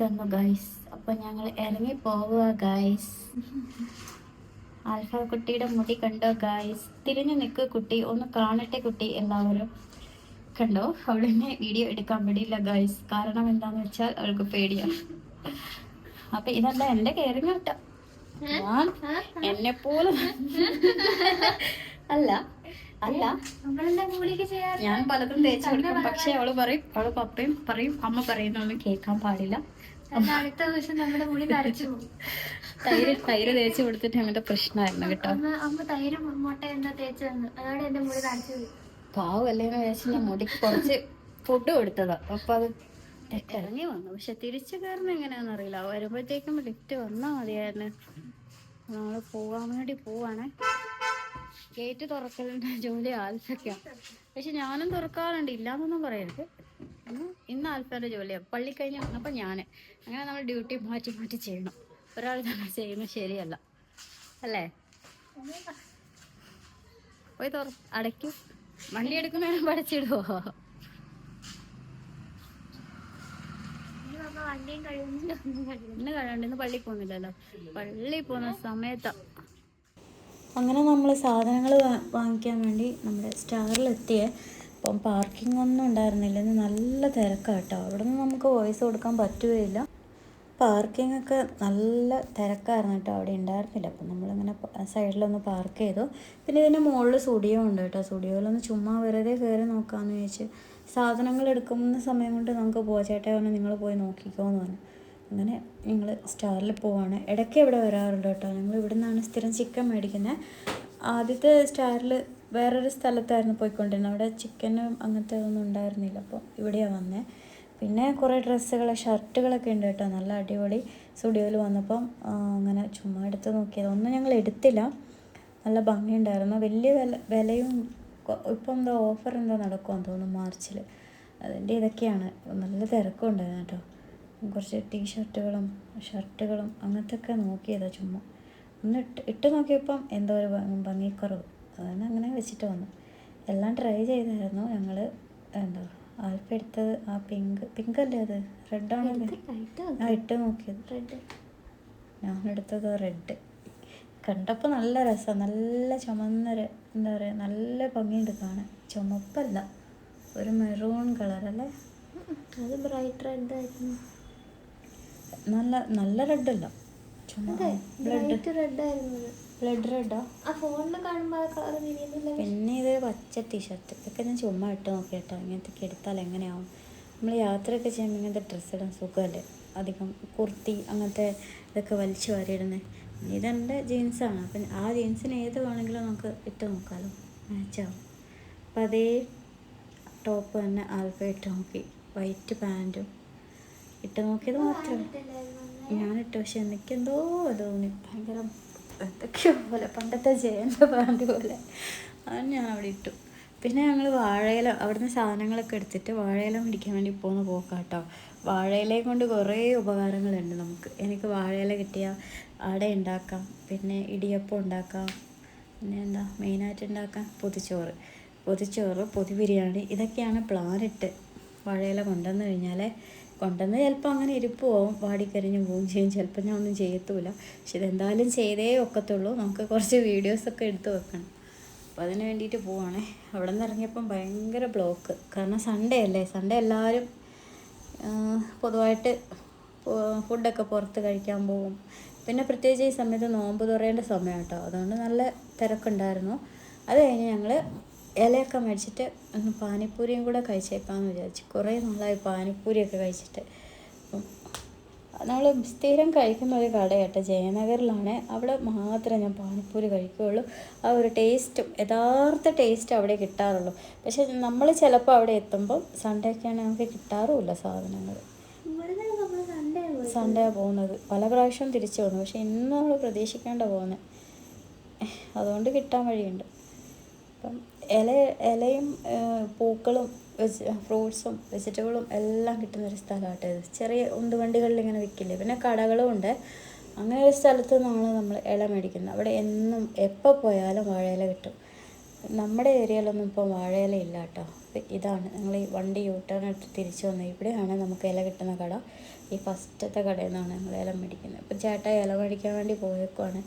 തന്നു ഗൈസ് അപ്പൊ ഞങ്ങൾ ഇറങ്ങി പോവുക ഗൈസ് ആൽഫ കുട്ടിയുടെ മുടി കണ്ടോ ഗൈസ് തിരിഞ്ഞു നിൽക്കുക കുട്ടി ഒന്ന് കാണട്ടെ കുട്ടി എല്ലാവരും. കണ്ടോ? അവളെന്നെ വീഡിയോ എടുക്കാൻ പറ്റിയില്ല ഗൈസ് കാരണം എന്താന്ന് വെച്ചാൽ അവൾക്ക് പേടിയാണ് അപ്പൊ ഇതല്ല എന്റെ കെയറിങ് കേട്ടോ ഞാൻ എന്നെ പോലെ അല്ല അല്ല. ഞാൻ പലതും തേച്ചു കൊടുക്കും. പക്ഷെ അവൾ പറയും അവൾ പപ്പയും പറയും അമ്മ പറയുന്നൊന്നും കേൾക്കാൻ പാടില്ല. അടുത്ത ദിവസം നമ്മുടെ മുടി നരച്ചു തൈര് തൈര് തേച്ച് കൊടുത്തിട്ട് അങ്ങനത്തെ പ്രശ്നമായിരുന്നു കേട്ടോ. അമ്മ അമ്മ തൈര് മുട്ട എന്താ തേച്ച് തന്നു അതോടെ എന്റെ മുടി നരച്ചു പാവല്ലേ എന്ന് മുടിക്ക് കുറച്ച് ഫുഡ് കൊടുത്തതാ. അപ്പൊ അത് ഇറങ്ങി വന്നു. പക്ഷെ തിരിച്ചു കയറുന്ന എങ്ങനെയാണെന്ന് അറിയില്ല. വരുമ്പോഴത്തേക്കും ലിഫ്റ്റ് വന്നാ മതിയായിരുന്നു. നമ്മൾ പോകാൻ വേണ്ടി പോവാണേ. ഗേറ്റ് തുറക്കലുണ്ട് ജോലി ആൽഫയ്ക്കാണ് പക്ഷെ ഞാനും തുറക്കാറുണ്ട്. ഇല്ലാന്നൊന്നും പറയരുത്. ഇന്ന് ആൽഫയുടെ ജോലിയാണ് പള്ളി കഴിഞ്ഞ് വന്നപ്പോൾ ഞാൻ അങ്ങനെ നമ്മൾ ഡ്യൂട്ടി മാറ്റി മാറ്റി ചെയ്യണം ഒരാൾ തന്നെ ചെയ്യുന്നത് ശരിയല്ല. അല്ലേ? പോയി തുറ അടയ്ക്കും. വണ്ടി എടുക്കുന്നതിന് പഠിച്ചിടുവോ ഇന്ന് കഴിയണ്ട ഇന്ന് പള്ളി പോകുന്നില്ലല്ലോ. പള്ളിയിൽ പോകുന്ന സമയത്ത്. അങ്ങനെ നമ്മൾ സാധനങ്ങൾ വാങ്ങിക്കാൻ വേണ്ടി നമ്മുടെ സ്റ്റാറിലെത്തിയേ. അപ്പം പാർക്കിംഗ് ഒന്നും ഉണ്ടായിരുന്നില്ല നല്ല തിരക്കാട്ടോ. അവിടെ നിന്ന് നമുക്ക് വോയിസ് കൊടുക്കാൻ പറ്റുകയില്ല. പാർക്കിംഗ് ഒക്കെ നല്ല തിരക്കായിരുന്നു കേട്ടോ. അവിടെ ഉണ്ടായിരുന്നില്ല. അപ്പം നമ്മളിങ്ങനെ സൈഡിലൊന്ന് പാർക്ക് ചെയ്തു. പിന്നെ ഇതിന്റെ മുകളിൽ സ്റ്റുഡിയോ ഉണ്ട് കേട്ടോ. സ്റ്റുഡിയോയിലൊന്ന് ചുമ്മാ വെറുതെ കയറി നോക്കാമെന്ന് ചോദിച്ച് സാധനങ്ങൾ എടുക്കുന്ന സമയം കൊണ്ട് നമുക്ക് പോവാം. ചേട്ടാ പറഞ്ഞു നിങ്ങൾ പോയി നോക്കിക്കോന്ന് പറഞ്ഞു. അങ്ങനെ നിങ്ങൾ സ്റ്റാറിൽ പോവാണ്. ഇടയ്ക്ക് ഇവിടെ വരാറുണ്ട് കേട്ടോ. ഞങ്ങൾ ഇവിടെ നിന്നാണ് സ്ഥിരം ചിക്കൻ മേടിക്കുന്നത് ആദ്യത്തെ സ്റ്റാറിൽ വേറൊരു സ്ഥലത്തായിരുന്നു പോയിക്കൊണ്ടിരുന്നത്. അവിടെ ചിക്കനും അങ്ങനത്തെ ഒന്നും ഉണ്ടായിരുന്നില്ല. അപ്പോൾ ഇവിടെയാണ് വന്നത് പിന്നെ കുറേ ഡ്രസ്സുകൾ ഷർട്ടുകളൊക്കെ ഉണ്ട് കേട്ടോ. നല്ല അടിപൊളി സ്റ്റുഡിയോയിൽ വന്നപ്പം അങ്ങനെ ചുമ്മാ എടുത്ത് നോക്കിയത്. ഒന്നും ഞങ്ങൾ എടുത്തില്ല. നല്ല ഭംഗിയുണ്ടായിരുന്നു. വലിയ വില വിലയും ഇപ്പം എന്തോ ഓഫർ എന്തോ നടക്കുമെന്ന് തോന്നുന്നു മാർച്ചിൽ അതിന്റെ ഇതൊക്കെയാണ്. നല്ല തിരക്കും ഉണ്ടായിരുന്നു കേട്ടോ. കുറച്ച് ടീഷർട്ടുകളും ഷർട്ടുകളും അങ്ങനത്തെ ഒക്കെ നോക്കിയതാണ് ചുമ്മാ. ഒന്ന് ഇട്ട് ഇട്ട് നോക്കിയപ്പം എന്തോ ഒരു ഭംഗിക്കുറവ്. അതാണ് അങ്ങനെ വെച്ചിട്ട് വന്നു. എല്ലാം ട്രൈ ചെയ്തായിരുന്നു. ഞങ്ങൾ എന്താ ആൽഫ എടുത്തത് ആ പിങ്ക് പിങ്ക് അല്ലേ അത്? റെഡാണ് ആ ഇട്ട് നോക്കിയത്. റെഡ് ഞാൻ എടുത്തത് റെഡ് കണ്ടപ്പോൾ നല്ല രസം. നല്ല ചുമന്നൊരു എന്താ പറയുക നല്ല ഭംഗിയുണ്ട് കാണാൻ. ചുമപ്പല്ല. ഒരു മെറൂൺ കളറല്ലേ അത് ബ്രൈറ്റ് റെഡ് ആയിരുന്നു. നല്ല നല്ല റെഡല്ല ചുമ ബ്ലഡ് റെഡ് ആയിരുന്നു. ബ്ലഡ് റെഡോ ആ? ഫോണിൽ കാണുമ്പോൾ കളർ പിന്നെ ഇത് പച്ച ടീഷർട്ട് ഇതൊക്കെ ഞാൻ ചുമ്മാ ഇട്ട് നോക്കി കേട്ടോ ഇങ്ങനത്തെ എടുത്താൽ എങ്ങനെയാവും? നമ്മൾ യാത്രയൊക്കെ ചെയ്യുമ്പോൾ ഇങ്ങനത്തെ ഡ്രസ്സ് ഇടാൻ സുഖമല്ലേ? അധികം കുർത്തി അങ്ങനത്തെ ഇതൊക്കെ വലിച്ചു വാരിയിടുന്നത് ഇതെന്റെ ജീൻസാണ് അപ്പം ആ ജീൻസിന് ഏത് വേണമെങ്കിലും നമുക്ക് ഇട്ട് നോക്കാമല്ലോ മാച്ചാവും അപ്പം അതേ ടോപ്പ് തന്നെ ആൽഫ ഇട്ട് നോക്കി. വൈറ്റ് പാന്റും ഇട്ട് നോക്കിയത് മാത്രമേ ഞാനിട്ട് പക്ഷെ എനിക്കെന്തോ തോന്നി ഭയങ്കര എന്തൊക്കെയോ പോലെ. പണ്ടത്തെ ജയന്റെ പാന്റ് പോലെ. അത് ഞാൻ അവിടെ ഇട്ടു. പിന്നെ ഞങ്ങൾ വാഴയില അവിടുന്ന് സാധനങ്ങളൊക്കെ എടുത്തിട്ട് വാഴയില മേടിക്കാൻ വേണ്ടി പോകുന്ന പോക്കാട്ടോ. വാഴയിലയെ കൊണ്ട് കുറേ ഉപകാരങ്ങളുണ്ട് നമുക്ക്. എനിക്ക് വാഴയില കിട്ടിയാൽ അട ഉണ്ടാക്കാം പിന്നെ ഇടിയപ്പം ഉണ്ടാക്കാം പിന്നെ എന്താ മെയിനായിട്ട് ഉണ്ടാക്കാം പൊതിച്ചോറ്. പൊതിച്ചോറ് പൊതി ബിരിയാണി ഇതൊക്കെയാണ് പ്ലാനിട്ട് വാഴയില കൊണ്ടുവന്നു കഴിഞ്ഞാൽ കൊണ്ടുവന്ന് ചിലപ്പോൾ അങ്ങനെ ഇരിപ്പ് പോവും വാടിക്കരിഞ്ഞ് പോവും ചെയ്യും. ചിലപ്പോൾ ഞാൻ ഒന്നും ചെയ്യത്തുമില്ല പക്ഷെ ഇതെന്തായാലും ചെയ്തേ ഒക്കത്തുള്ളൂ. നമുക്ക് കുറച്ച് വീഡിയോസൊക്കെ എടുത്ത് വെക്കണം. അപ്പോൾ അതിന് വേണ്ടിയിട്ട് പോവാണേ. അവിടെ നിന്ന് ഇറങ്ങിയപ്പം ഭയങ്കര ബ്ലോക്ക് കാരണം സൺഡേ അല്ലേ? സൺഡേ എല്ലാവരും പൊതുവായിട്ട് ഫുഡൊക്കെ പുറത്ത് കഴിക്കാൻ പോകും പിന്നെ പ്രത്യേകിച്ച് ഈ സമയത്ത് നോമ്പ് തുറയേണ്ട സമയം കേട്ടോ അതുകൊണ്ട് നല്ല തിരക്കുണ്ടായിരുന്നു. അത് കഴിഞ്ഞ് ഞങ്ങൾ ഇലയൊക്കെ മേടിച്ചിട്ട് ഒന്ന് പാനിപ്പൂരിയും കൂടെ കഴിച്ചേക്കാമെന്ന് വിചാരിച്ചു. കുറേ നാളായി പാനിപ്പൂരിയൊക്കെ കഴിച്ചിട്ട്. നമ്മൾ സ്ഥിരം കഴിക്കുന്ന ഒരു കട കേട്ടോ ജയനഗറിലാണ്. അവിടെ മാത്രമേ ഞാൻ പാനിപ്പൂരി കഴിക്കുകയുള്ളൂ. ആ ഒരു ടേസ്റ്റും യഥാർത്ഥ ടേസ്റ്റ് അവിടെ കിട്ടാറുള്ളൂ. പക്ഷെ നമ്മൾ ചിലപ്പോൾ അവിടെ എത്തുമ്പം സൺഡേ ഒക്കെയാണെങ്കിൽ നമുക്ക് കിട്ടാറുമില്ല സാധനങ്ങൾ. സൺഡേ പോകുന്നത്. പല പ്രാവശ്യവും തിരിച്ചു പോകുന്നു പക്ഷെ ഇന്ന് നമ്മൾ പ്രതീക്ഷിക്കേണ്ട പോകുന്നത് അതുകൊണ്ട് കിട്ടാൻ വഴിയുണ്ട്. അപ്പം ഇല ഇലയും പൂക്കളും വെജ് ഫ്രൂട്ട്സും വെജിറ്റബിളും എല്ലാം കിട്ടുന്നൊരു സ്ഥലമാട്ടോ ഇത്. ചെറിയ ഉന്തുവണ്ടികളിൽ ഇങ്ങനെ വിൽക്കില്ലേ? പിന്നെ കടകളും ഉണ്ട്. അങ്ങനെ ഒരു സ്ഥലത്ത് നിന്നാണ് നമ്മൾ ഇല മേടിക്കുന്നത്. അവിടെ എന്നും എപ്പോൾ പോയാലും വാഴയില കിട്ടും. നമ്മുടെ ഏരിയയിലൊന്നും ഇപ്പോൾ വാഴയില ഇല്ല കേട്ടോ ഇതാണ്. ഞങ്ങൾ ഈ വണ്ടി യൂട്ടേൺ എടുത്ത് തിരിച്ചു വന്നത് ഇവിടെയാണ് നമുക്ക് ഇല കിട്ടുന്ന കട. ഈ ഫസ്റ്റത്തെ കടയിൽ നിന്നാണ് ഞങ്ങൾ ഇല മേടിക്കുന്നത്. ഇപ്പം ചേട്ടാ ഇല മേടിക്കാൻ വേണ്ടി പോയേക്കുവാണ്.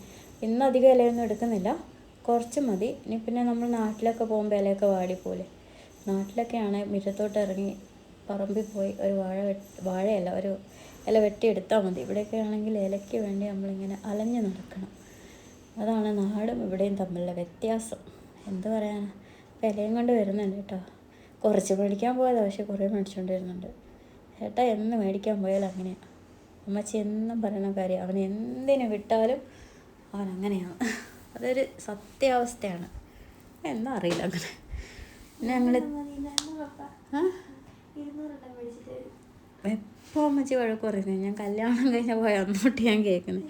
ഇന്ന് അധികം ഇലയൊന്നും എടുക്കുന്നില്ല. കുറച്ച് മതി. ഇനി പിന്നെ നമ്മൾ നാട്ടിലൊക്കെ പോകുമ്പോൾ ഇലയൊക്കെ വാടിപ്പോലെ നാട്ടിലൊക്കെയാണ് മുറ്റത്തോട്ട് ഇറങ്ങി പറമ്പിൽ പോയി ഒരു വാഴ വാഴയല്ല ഒരു ഇല വെട്ടിയെടുത്താൽ മതി. ഇവിടെയൊക്കെ ആണെങ്കിൽ ഇലയ്ക്ക് വേണ്ടി നമ്മളിങ്ങനെ അലഞ്ഞു നടക്കണം. അതാണ് നാടും ഇവിടെയും തമ്മിലുള്ള വ്യത്യാസം. എന്ത് പറയാനാ? ഇലയും കൊണ്ട് വരുന്നുണ്ട് കേട്ടോ. കുറച്ച് മേടിക്കാൻ പോയതാണ് പക്ഷെ കുറേ മേടിച്ചുകൊണ്ട് വരുന്നുണ്ട് ചേട്ടാ എന്ന് മേടിക്കാൻ പോയാലും അങ്ങനെയാണ് അമ്മച്ചി എന്നും പറയുന്ന കാര്യം അവൻ എന്തിനു വിട്ടാലും അവൻ അങ്ങനെയാണ് അതൊരു സത്യാവസ്ഥയാണ്. എന്നാ അറിയില്ല അങ്ങനെ. ഞങ്ങൾ എപ്പോ എപ്പോൾ അമ്മച്ചി വഴക്ക് പറയുന്നത് ഞാൻ കല്യാണം കഴിഞ്ഞ പോയ അന്നോട്ട് ഞാൻ കേൾക്കുന്നത്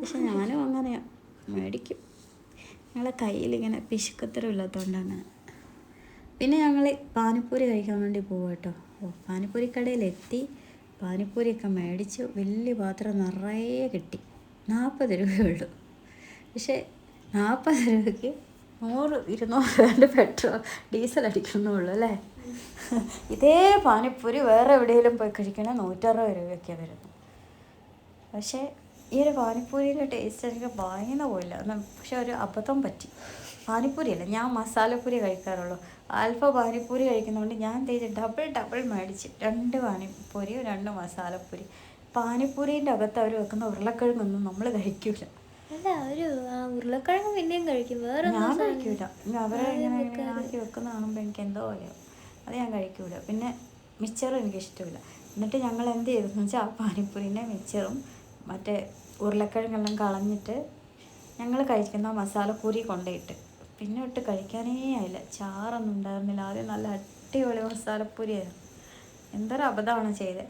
പക്ഷെ ഞാനും അങ്ങനെയാ. മേടിക്കും. ഞങ്ങളെ കയ്യിലിങ്ങനെ പിശുക്കത്തരമില്ലാത്തതുകൊണ്ട് അങ്ങനെ പിന്നെ ഞങ്ങൾ പാനിപ്പൂരി കഴിക്കാൻ വേണ്ടി പോകും കേട്ടോ. ഓ പാനിപ്പൂരി കടയിലെത്തി പാനിപ്പൂരിയൊക്കെ മേടിച്ച് വലിയ പാത്രം നിറയെ കിട്ടി. നാൽപ്പത് രൂപയേ ഉള്ളൂ. പക്ഷേ നാൽപ്പത് രൂപയ്ക്ക് നൂറ് ഇരുന്നൂറ് രൂപ പെട്രോൾ ഡീസൽ അടിക്കുന്നുള്ളൂ അല്ലേ? ഇതേ പാനിപ്പൂരി വേറെ എവിടെയെങ്കിലും പോയി കഴിക്കണേ നൂറ്ററുപത് രൂപയൊക്കെ വരുന്നു പക്ഷേ ഈ ഒരു പാനിപ്പൂരിയുടെ ടേസ്റ്റ് എനിക്ക് ഭയങ്കര പോയില്ല. പക്ഷെ ഒരു അബദ്ധം പറ്റി. പാനിപ്പൂരി അല്ല ഞാൻ മസാലപ്പൂരി കഴിക്കാറുള്ളൂ. ആൽഫ പാനിപ്പൂരി കഴിക്കുന്നതുകൊണ്ട് ഞാൻ ചെയ്തു ഡബിൾ ഡബിൾ മേടിച്ച് രണ്ട് പാനിപ്പൂരിയും രണ്ട് മസാലപ്പൂരി പാനിപ്പൂരീന്റെ അകത്ത് അവർ വെക്കുന്ന ഉരുളക്കിഴങ്ങൊന്നും നമ്മൾ കഴിക്കൂല. അല്ല ഒരു ഉരുളക്കിഴങ്ങ് പിന്നെയും കഴിക്കും. വേറെ ഞാൻ കഴിക്കൂല. അവരെ ഇങ്ങനെ ആക്കി വെക്കുന്ന കാണുമ്പോൾ എനിക്ക് എന്തോ പോലെയോ അത് ഞാൻ കഴിക്കൂല. പിന്നെ മിച്ചറും എനിക്ക് ഇഷ്ടമില്ല. എന്നിട്ട് ഞങ്ങൾ എന്ത് ചെയ്തെന്ന് വെച്ചാൽ ആ പാനിപ്പൂരിന്റെ മിച്ചറും മറ്റേ ഉരുളക്കിഴങ്ങെല്ലാം കളഞ്ഞിട്ട് ഞങ്ങൾ കഴിക്കുന്ന മസാലപ്പൂരി കൊണ്ടുപോയിട്ട് പിന്നെ ഇട്ട് കഴിക്കാനേ ആയില്ല. ചാറൊന്നും ഉണ്ടായിരുന്നില്ല. ആദ്യം നല്ല അടിപൊളി മസാലപ്പൂരിയായിരുന്നു. എന്തൊരു അബദ്ധമാണ് ചെയ്തത്